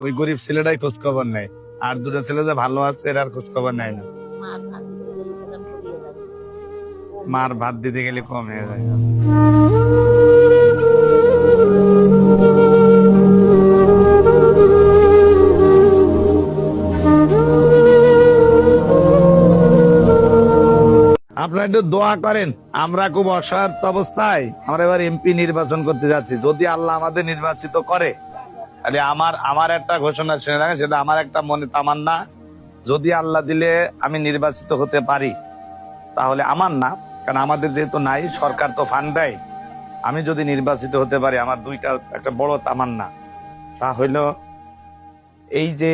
ওই গরিব ছেলেটাই খোঁজ খবর নেয়। আর দুটো ছেলে যে ভালো আছে এর আর খোঁজ খবর নেয় না। মার ভাত দিতে গেলে কম হয়ে যায়। আপনারা একটু দোয়া করেন আমরা খুব অসহায়ত্ব অবস্থায় আমরা এবার এমপি নির্বাচন করতে যাচ্ছি। যদি আল্লাহ আমাদের নির্বাচিত করে তাহলে আমার আমার একটা ঘোষণা শুনে রাখেন, সেটা আমার একটা মনে তামান্না। যদি আল্লাহ দিলে আমি নির্বাচিত হতে পারি, তাহলে আমার না, কারণ আমাদের যেহেতু নাই, সরকার তো ফান্ড দেয়। আমি যদি নির্বাচিত হতে পারি, আমার দুইটা একটা বড় তামান্না। তা হইল, এই যে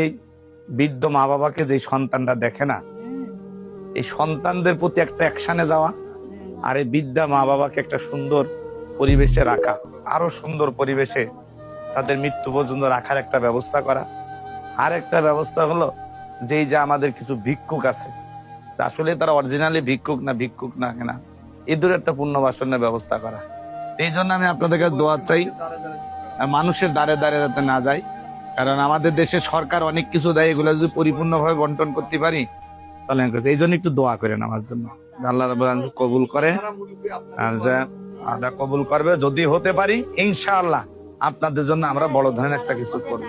বৃদ্ধ মা বাবাকে যে সন্তানটা দেখে না, এই সন্তানদের প্রতি একটা অ্যাকশানে যাওয়া আর এই বিদ্যা মা বাবাকে একটা সুন্দর পরিবেশে রাখা, আরও সুন্দর পরিবেশে তাদের মৃত্যু পর্যন্ত রাখার একটা ব্যবস্থা করা। আর একটা ব্যবস্থা হলো, যেই যে আমাদের কিছু ভিক্ষুক আছে আসলে তারা অরিজিনালি ভিক্ষুক না ভিক্ষুক না কেনা এদের একটা পুনর্বাসনের ব্যবস্থা করা। এই জন্য আমি আপনাদের কাছে দোয়া চাই, মানুষের দ্বারে দ্বারে যাতে না যায়। কারণ আমাদের দেশে সরকার অনেক কিছু দেয়, এগুলো যদি পরিপূর্ণভাবে বন্টন করতে পারি, তাহলে এই জন্য একটু দোয়া করেন আমার জন্য। আল্লাহ কবুল করে, আর যে কবুল করবে, যদি হতে পারি, ইনশাআল্লাহ। আপনাদের জন্য আমরা বড় ধরনের একটা কিছু করব।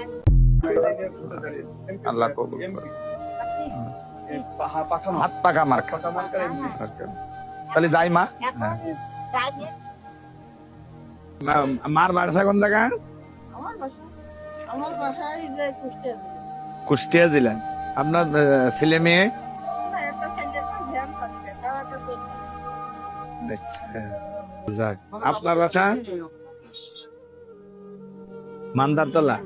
আল্লাহ কবুল হাত পাকা মার্কা। তাহলে যাই মা। হ্যাঁ। মার বাসা কোন জায়গা? কুষ্টিয়া জেলায় আপনার ছেলে মেয়ে। আচ্ছা, আপনার বাসা? মান্দারতলা?